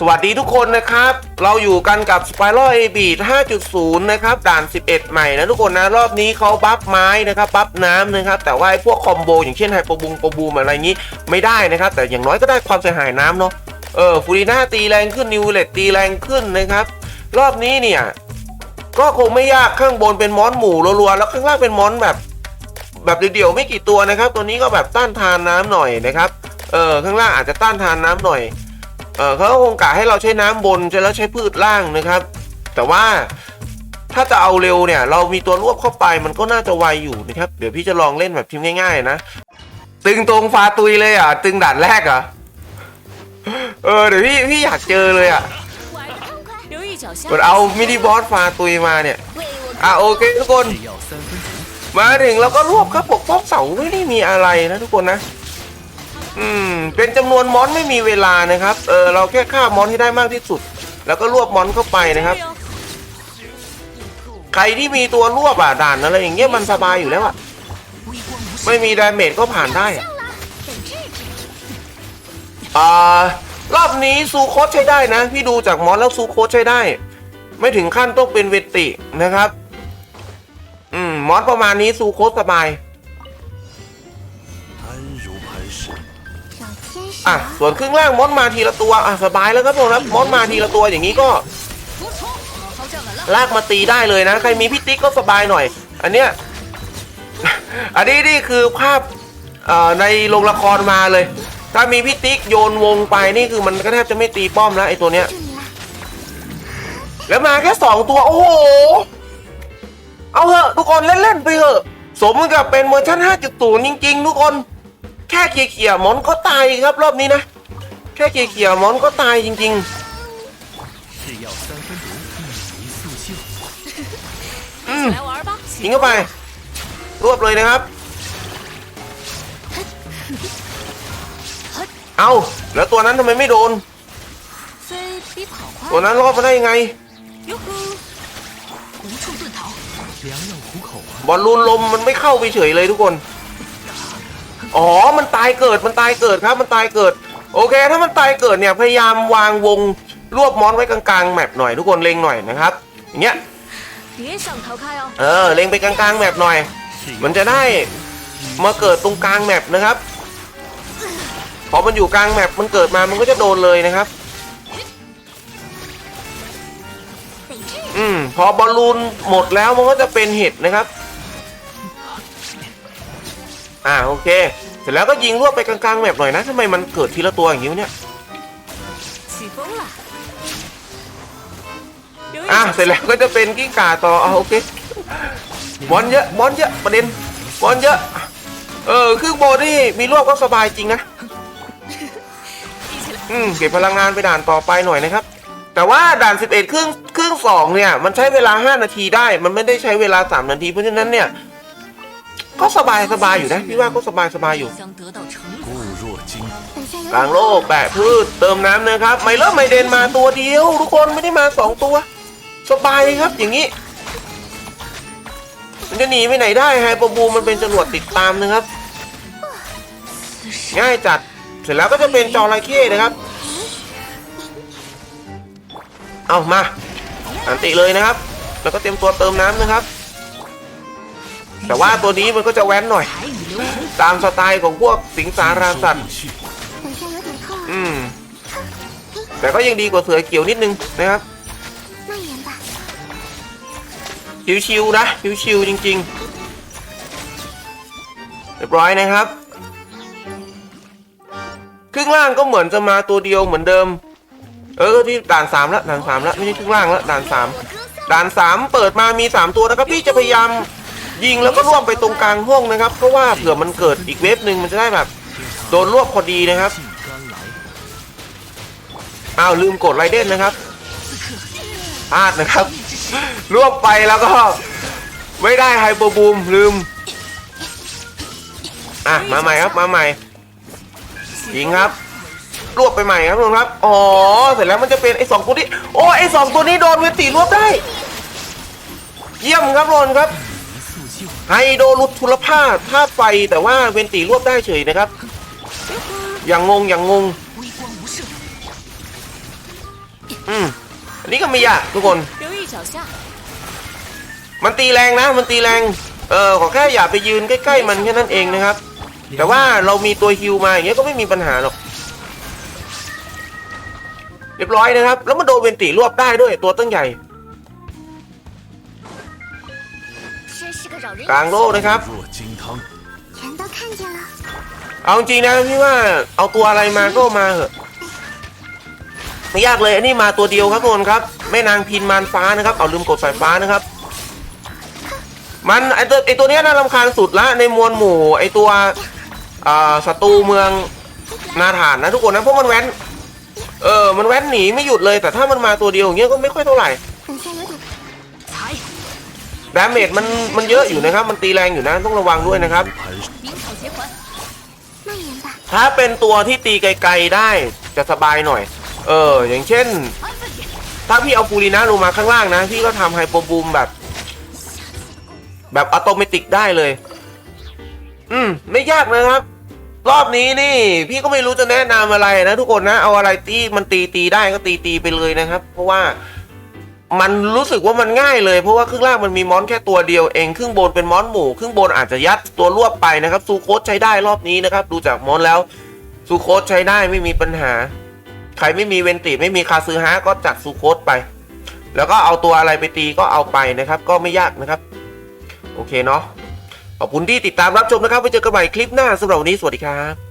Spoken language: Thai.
สวัสดีทุกคนนะครับ เราอยู่กันกับ Spiral a b 5.0 นะครับ ด่าน 11 ใหม่นะทุกคนนะ รอบนี้เขาบัฟไม้นะครับ บัฟน้ำนะครับ แต่ว่าไอ้พวกคอมโบอย่างเช่นไฮโปบุงโปบูมอะไรอย่างนี้ไม่ได้นะครับ แต่อย่างน้อยก็ได้ความเสียหายน้ำเนาะ เออฟูริน่าตีแรงขึ้น นิวเลตตีแรงขึ้นนะครับ รอบนี้เนี่ย ก็คงไม่ยากข้างบนเป็นมอนหมู่รัวๆ แล้วข้างล่างเป็นมอนแบบ แบบเดี่ยวๆไม่กี่ตัวนะครับ ตัวนี้ก็แบบต้านทานน้ำหน่อยนะครับ เออข้างล่างอาจจะต้านทานน้ำหน่อย เขาคงกะให้เราใช้น้ำบนใช้แล้วใช้พืชล่างนะครับ แต่ว่าถ้าจะเอาเร็วเนี่ย เรามีตัวรวบเข้าไปมันก็น่าจะไวอยู่นะครับ เดี๋ยวพี่จะลองเล่นแบบทีมง่ายๆนะ ตึงตรงฟาตุยเลยอะ ตึงด่านแรกอะเออเดี๋ยวพี่พี่อยากเจอเลยอะเดเอามินิบอสฟาตุยมาเนี่ย อะโอเคทุกคน มาถึงแล้วก็รวบครับปกป้องเสาไม่ได้มีอะไรนะทุกคนนะ อืม เป็นจำนวนมอนไม่มีเวลานะครับ เออเราแค่ฆ่ามอนให้ได้มากที่สุด แล้วก็รวบมอนเข้าไปนะครับ ใครที่มีตัวรวบอะด่านอะไรอย่างเงี้ยมันสบายอยู่แล้วอะ ไม่มีดาเมจก็ผ่านได้อะอ่ารอบนี้ซูโคสใช้ได้นะ พี่ดูจากมอนแล้วซูโคสใช้ได้ ไม่ถึงขั้นต้องเป็นเวตินะครับ อืมมอนประมาณนี้ซูโคสสบาย อะส่วนครึ่งล่างมอนมาทีละตัวอะสบายแล้วครับผมครับมอนมาทีละตัวอย่างนี้ก็ ลากมาตีได้เลยนะ ใครมีพี่ติ๊กก็สบายหน่อย อันเนี้ยอันนี้นี่คือภาพในโรงละครมาเลย ถ้ามีพี่ติ๊กโยนวงไปนี่คือมันก็แทบจะไม่ตีป้อมแล้วไอตัวเนี้ยแล้วมาแค่สองตัว โอ้โห เอาเถอะทุกคนเล่นๆไปเถอะ สมกับเป็นเวอร์ชัน5.0 จริง ๆ ทุกคน แค่เขี่ยๆหมอนก็ตายครับรอบนี้นะ แค่เขี่ยๆหมอนก็ตายจริงๆอืมยิงเข้าไป รวบเลยนะครับ เอาแล้วตัวนั้นทำไมไม่โดน ตัวนั้นรอดมาได้ยังไงบอลลูนลมมันไม่เข้าไปเฉยเลยทุกคน อ๋อ มันตายเกิด มันตายเกิดครับ มันตายเกิด โอเค ถ้ามันตายเกิดเนี่ย พยายามวางวงรวบมอนไว้กลางๆแมปหน่อยทุกคนเล็งหน่อยนะครับ อย่างเงี้ย เออ เล็งไปกลางๆแมปหน่อย มันจะได้มาเกิดตรงกลางแมปนะครับ พอมันอยู่กลางแมปมันเกิดมา มันก็จะโดนเลยนะครับ อืม พอบอลลูนหมดแล้วมันก็จะเป็นเห็ดนะครับ อ่าโอเค เสร็จแล้วก็ยิงรวบไปกลางๆแบบหน่อยนะทำไมมันเกิดทีละตัวอย่างนี้เนี่ยอ่าเสร็จแล้วก็จะเป็นกิ้งก่าต่ออ่าโอเคบอลเยอะบอลเยอะประเด็นบอลเยอะ เออครึ่งโบนี่มีรวบก็สบายจริงนะอืมเก็บพลังงานไปด่านต่อไปหน่อยนะครับ แต่ว่าด่าน 11 เครื่องเครื่องสองเนี่ย มันใช้เวลา 5 นาทีได้ มันไม่ได้ใช้เวลา 3 นาทีเพราะฉะนั้นเนี่ย ก็สบายสบายอยู่นะพี่ว่าก็สบายสบายอยู่กลางโลกแบะพืชเติมน้ำนะครับ ไม่เริ่มไม่เดนมาตัวเดียว ทุกคนไม่ได้มาสองตัว สบายครับอย่างนี้มันจะหนีไปไหนได้ไฮปอบูมันเป็นจรวดติดตามนะครับ ง่ายจัดเสร็จแล้วก็จะเป็นจอระเข้นะครับ เอามาอันติเลยนะครับ แล้วก็เตรียมตัวเติมน้ำนะครับ แต่ว่าตัวนี้มันก็จะแว้นหน่อย ตามสไตล์ของพวกสิงสาราสัตว์อืมแต่ก็ยังดีกว่าเสือเกี่ยวนิดนึงนะครับชิวชิวนะชิวชิวจริงๆเรียบร้อยนะครับครึ่งล่างก็เหมือนจะมาตัวเดียวเหมือนเดิม เออที่ด่านสามละด่านสามละไม่ใช่ครึ่งล่างละด่านสามด่านสามเปิดมามีสามตัวนะครับพี่จะพยายาม ยิงแล้วก็ล่วงไปตรงกลางห้องนะครับ เพราะว่าเผื่อมันเกิดอีกเวฟหนึ่งมันจะได้แบบ โดนรวบพอดีนะครับอ้าวลืมกดไรเด้นนะครับพลาดนะครับรวบไปแล้วก็ ไม่ได้ไฮเปอร์บูมลืม อะมาใหม่ครับมาใหม่ยิงครับรวบไปใหม่ครับทุกคนครับ อ๋อ เสร็จแล้วมันจะเป็นไอ้สองตัวนี้ โอ้ไอ้สองตัวนี้โดนเวทีรวบได้ เยี่ยมครับทุกคนครับ ไฮโดรุดทุลภาธาตุไฟแต่ว่าเวนตีรวบได้เฉยนะครับ อย่างงงอย่างงงอืมอันนี้ก็ไม่ยากทุกคน มันตีแรงนะ มันตีแรง เออขอแค่อย่าไปยืนใกล้ๆมันแค่นั้นเองนะครับ แต่ว่าเรามีตัวฮิวมาอย่างเงี้ยก็ไม่มีปัญหาหรอกเรียบร้อยนะครับ แล้วมันโดนเวนตีรวบได้ด้วยตัวตั้งใหญ่ กลางโลกนะครับ เอาจริงนะพี่ว่าเอาตัวอะไรมาก็มาเหอะไม่ยากเลยอันนี้มาตัวเดียวครับทุกคนครับแม่นางพินมานฟ้านะครับเอาลืมกดสายฟ้านะครับ มันไอตัวไอตัวนี้น่ารำคาญสุดละในมวลหมู่ไอตัวศัตรูเมืองนาฐานนะทุกคนนะเพราะมันแว้นเออมันแว้นหนีไม่หยุดเลยแต่ถ้ามันมาตัวเดียวอย่างเงี้ยก็ไม่ค่อยเท่าไหร่ ดาเมจมันมันเยอะอยู่นะครับ มันตีแรงอยู่นะต้องระวังด้วยนะครับ ถ้าเป็นตัวที่ตีไกลๆได้จะสบายหน่อย เออ อย่างเช่น ถ้าพี่เอาปูรีนะลงมาข้างล่างนะ พี่ก็ทำไฮโปบูมแบบ แบบอัตโนมัติได้เลย อืม ไม่ยากนะครับ รอบนี้นี่ พี่ก็ไม่รู้จะแนะนำอะไรนะทุกคนนะ เอาอะไรตีมันตีตีได้ก็ตีตีไปเลยนะครับ เพราะว่า มันรู้สึกว่ามันง่ายเลยเพราะว่าครึ่งล่างมันมีมอนแค่ตัวเดียวเองครึ่งบนเป็นมอนหมู่ครึ่งบนอาจจะยัดตัวรวบไปนะครับซูโคสใช้ได้รอบนี้นะครับดูจากมอนแล้วซูโคสใช้ได้ไม่มีปัญหา ใครไม่มีเวนติไม่มีคาซือฮะก็จัดซูโคสไป แล้วก็เอาตัวอะไรไปตีก็เอาไปนะครับ ก็ไม่ยากนะครับ โอเคเนาะขอบคุณที่ติดตามรับชมนะครับไว้เจอกันใหม่คลิปหน้าสำหรับวันนี้สวัสดีครับ